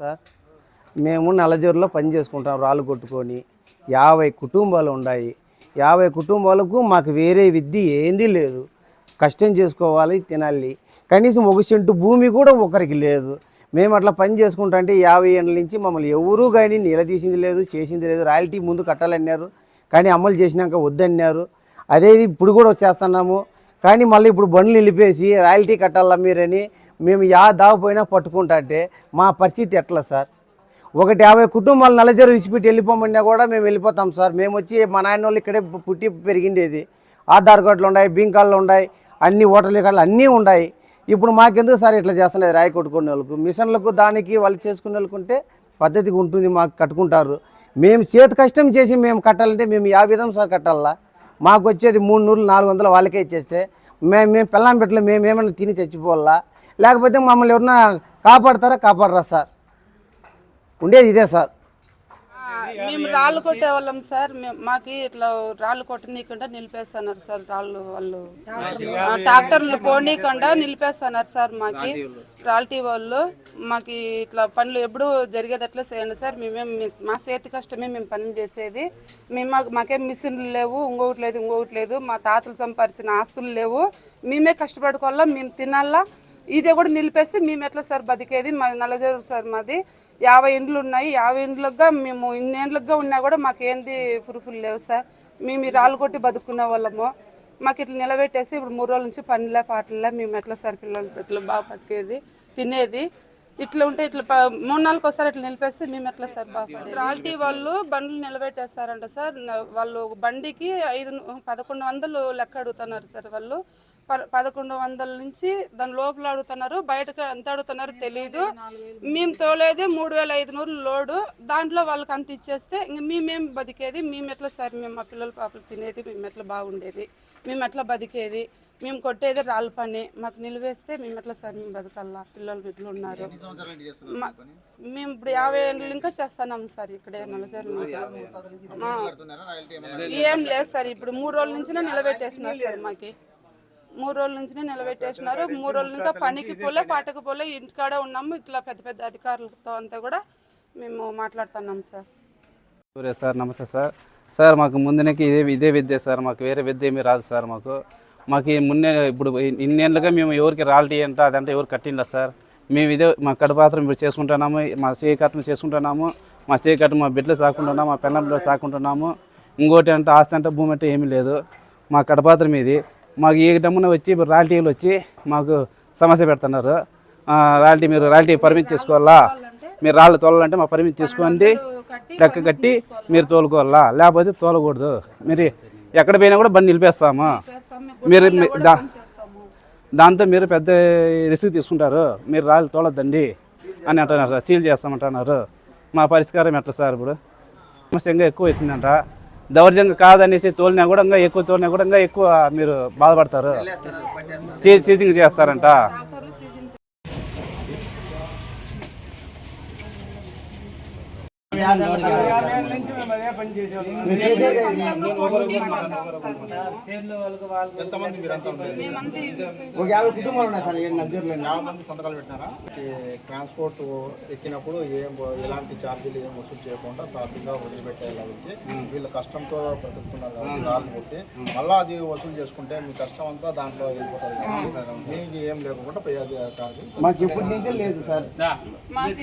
Sir. మేము నలజూరులో పని చేసుకుంటాం రాళ్ళు కొట్టుకొని. యాభై కుటుంబాలు ఉన్నాయి. యాభై కుటుంబాలకు మాకు వేరే విద్య ఏంది లేదు. కష్టం చేసుకోవాలి తినాలి. కనీసం ఒక సెంటు భూమి కూడా ఒకరికి లేదు. మేము అట్లా పని చేసుకుంటా అంటే యాభై ఏళ్ళ నుంచి మమ్మల్ని ఎవరూ కానీ నిలదీసింది లేదు చేసింది లేదు. రాయల్టీ ముందు కట్టాలన్నారు. కానీ అమలు చేసినాక వద్దన్నారు. అదే ఇప్పుడు కూడా చేస్తున్నాము కానీ మళ్ళీ ఇప్పుడు బండ్లు నిలిపేసి రాయల్టీ కట్టాలా మీరని మేము యా దాగపోయినా పట్టుకుంటా అంటే మా పరిస్థితి ఎట్లా సార్? ఒకటి యాభై కుటుంబాలు నల్లజరు విసిపెట్టి వెళ్ళిపోమన్నా కూడా మేము వెళ్ళిపోతాం సార్. మేము వచ్చి మా నాయన వాళ్ళు ఇక్కడే పుట్టి పెరిగిండేది ఆధార్ కార్డులు ఉన్నాయి బింక్ ఉన్నాయి అన్ని ఓటర్లు కార్డులు అన్నీ ఉన్నాయి. ఇప్పుడు మాకెందుకు సార్ ఇట్లా చేస్తున్నది రాయి కొట్టుకునే వాళ్ళకు? మిషన్లకు దానికి వాళ్ళు చేసుకునే వాళ్ళకుంటే పద్ధతిగా ఉంటుంది మాకు కట్టుకుంటారు. మేము చేతి కష్టం చేసి మేము కట్టాలంటే మేము యా విధం సార్ కట్టాలా? మాకు వచ్చేది మూడు నూరు నాలుగు వందలు వాళ్ళకే ఇచ్చేస్తే మేము మేము పెళ్ళాం పెట్టలే మేము ఏమైనా తిని చచ్చిపోవాలా? లేకపోతే మమ్మల్ని ఎవరన్నా కాపాడతారా? కాపాడరా సార్. ఉండేది ఇదే సార్. మేము రాళ్ళు కొట్టే వాళ్ళం సార్. మేము- ఇట్లా రాళ్ళు కొట్టనీయకుండా నిలిపేస్తున్నారు సార్. రాళ్ళు వాళ్ళు. ట్రాక్టర్లు పోనీయకుండా నిలిపేస్తున్నారు సార్ మాకి. రాల్టీ వాళ్ళు. మాకు ఇట్లా పనులు ఎప్పుడు జరిగేటట్లు చేయండి సార్. మేమేం మా చేతి కష్టమే మేము పనులు చేసేది. మేము మాకు మాకేం మిషన్లు లేవు ఇంకొకటి లేదు ఇంకొకటి లేదు. మా తాతలు సంపాదించిన ఆస్తులు లేవు. మేమే కష్టపడుకోవాలా మేము తినాలా ఇదే కూడా నిలిపేస్తే మేము ఎట్లా సార్ బతికేది? మా నల్లజరు సార్ మాది. యాభై ఇండ్లు ఉన్నాయి. యాభై ఇండ్లుగా మేము ఇన్నేండ్లుగా ఉన్నా కూడా మాకు ఏంది ప్రూఫ్లు లేవు సార్. మేము ఈ రాళ్ళు కొట్టి బతుకునే వాళ్ళము. మాకు ఇట్లా నిలబెట్టేసి ఇప్పుడు మూడు రోజుల నుంచి పనిలే పాటలే మేము ఎట్లా సార్ పిల్లలు ఇట్లా బాగా బతికేది తినేది. ఇట్లా ఉంటే ఇట్లా మూడు నాలుగు ఒకసారి ఇట్లా నిలిపేస్తే మేము ఎట్లా సార్ బాగుపడేది? రాల్టీ వాళ్ళు బండ్లు నిలబెట్టేస్తారంట సార్. వాళ్ళు బండికి ఐదు పదకొండు వందలు లెక్క అడుగుతున్నారు సార్ వాళ్ళు. ప- పదకొండు వందల నుంచి దాని లోపల అడుగుతున్నారు. బయటకు ఎంత అడుగుతున్నారు తెలియదు మేము తోలేది మూడు వేల ఐదు నూరు లోడు. దాంట్లో వాళ్ళకి అంత ఇచ్చేస్తే ఇంక మేమేం బతికేది? మేము ఎట్లా సార్? మేము మా పిల్లల పాపలు తినేది మేము ఎట్లా బాగుండేది? మేము ఎట్లా బతికేది? మేము కొట్టేది రాళ్ళ పని. మాకు నిలివేస్తే మేము ఎట్లా సార్ మేము బతకాలా పిల్లలు ఇట్లా ఉన్నారు. మా- మేము ఇప్పుడు యాభై ఏళ్ళు ఇంకా చేస్తున్నాం సార్ ఇక్కడే నలజర్లు. ఏం లేదు సార్ ఇప్పుడు మూడు రోజుల నుంచినే నిలబెట్టేసినారు సార్ మాకి. మూడు రోజుల నుంచినే నిలబెట్టేసినారు మూడు రోజులు ఇంకా పనికి పోలే పాటకు పోలే ఇంటికాడే ఉన్నాము. ఇట్లా పెద్ద పెద్ద అధికారులతో అంతా కూడా మేము మాట్లాడుతున్నాం సార్. సూర్య సార్ నమస్తే సార్. సార్ మాకు ముందునకి ఇదే ఇదే విద్య సార్. మాకు వేరే విద్య ఏమీ రాదు సార్ మాకు. మాకు మున్నే ఇప్పుడు ఇన్నేళ్ళుగా మేము ఎవరికి రాల్టీ అంటే అదంటే ఎవరు కట్టిందా సార్? మేము ఇదే మా కడపాత్రం ఇప్పుడు చేసుకుంటున్నాము మా సేకట్టం చేసుకుంటున్నాము మా సేకట్టం మా బిడ్డలు సాకుంటున్నాము మా పెన్నంలో సాకుంటున్నాము ఇంకోటి అంటే ఆస్తి అంటే భూమి అంటే ఏమీ లేదు. మా కడపాత్రం ఇది మాకు ఈ డమ్మున వచ్చి ఇప్పుడు రాల్టీలు వచ్చి మాకు సమస్య పెడుతున్నారు. ఆ, రాల్టీ మీరు రాల్టీ పర్మిట్ చేసుకోవాలా? మీరు రాళ్ళు తోలాలంటే మా పర్మిట్ తీసుకోండి. లెక్క కట్టి మీరు తోలుకోవాలా? లేకపోతే తోలకూడదు. మీరు ఎక్కడ పోయినా కూడా బండి నిలిపేస్తాము? మీరు దాంతో మీరు పెద్ద రిస్క్ తీసుకుంటారు. మీరు రాళ్ళు తోలొద్దండి అని అంటున్నారు సార్. సీల్ చేస్తామంటున్నారు. మా పరిష్కారం ఎట్లా సార్ ఇప్పుడు? సమస్య ఇంకా ఎక్కువ అవుతుందంట. దౌర్జంగా కాదనేసి తోలినా కూడా ఇంకా ఎక్కువ తోలినా కూడా ఇంకా ఎక్కువ మీరు బాధపడతారు. సీజింగ్ చేస్తారంట. ఒక యాభై కుటుంబాలు ఉన్నాయి సార్. నల్లజర్లో యాభై మంది సంతకాలు పెట్టినారా ఈ ట్రాన్స్పోర్ట్ ఎక్కినప్పుడు ఏం ఎలాంటి ఛార్జీలు ఏం వసూలు చేయకుండా సాఫీగా వదిలిపెట్టేలా వచ్చి వీళ్ళ కష్టంతో బ్రతుకుతున్నారు కాబట్టి రాళ్ళు కొట్టి మళ్ళీ అది వసూలు చేసుకుంటే మీ కష్టం అంతా దాంట్లో వెళ్ళిపోతుంది కదా. మీకు ఏం లేకుండా పోయేది ఛార్జీ మాకు ఎప్పటి నుంచే లేదు. సార్ మాకు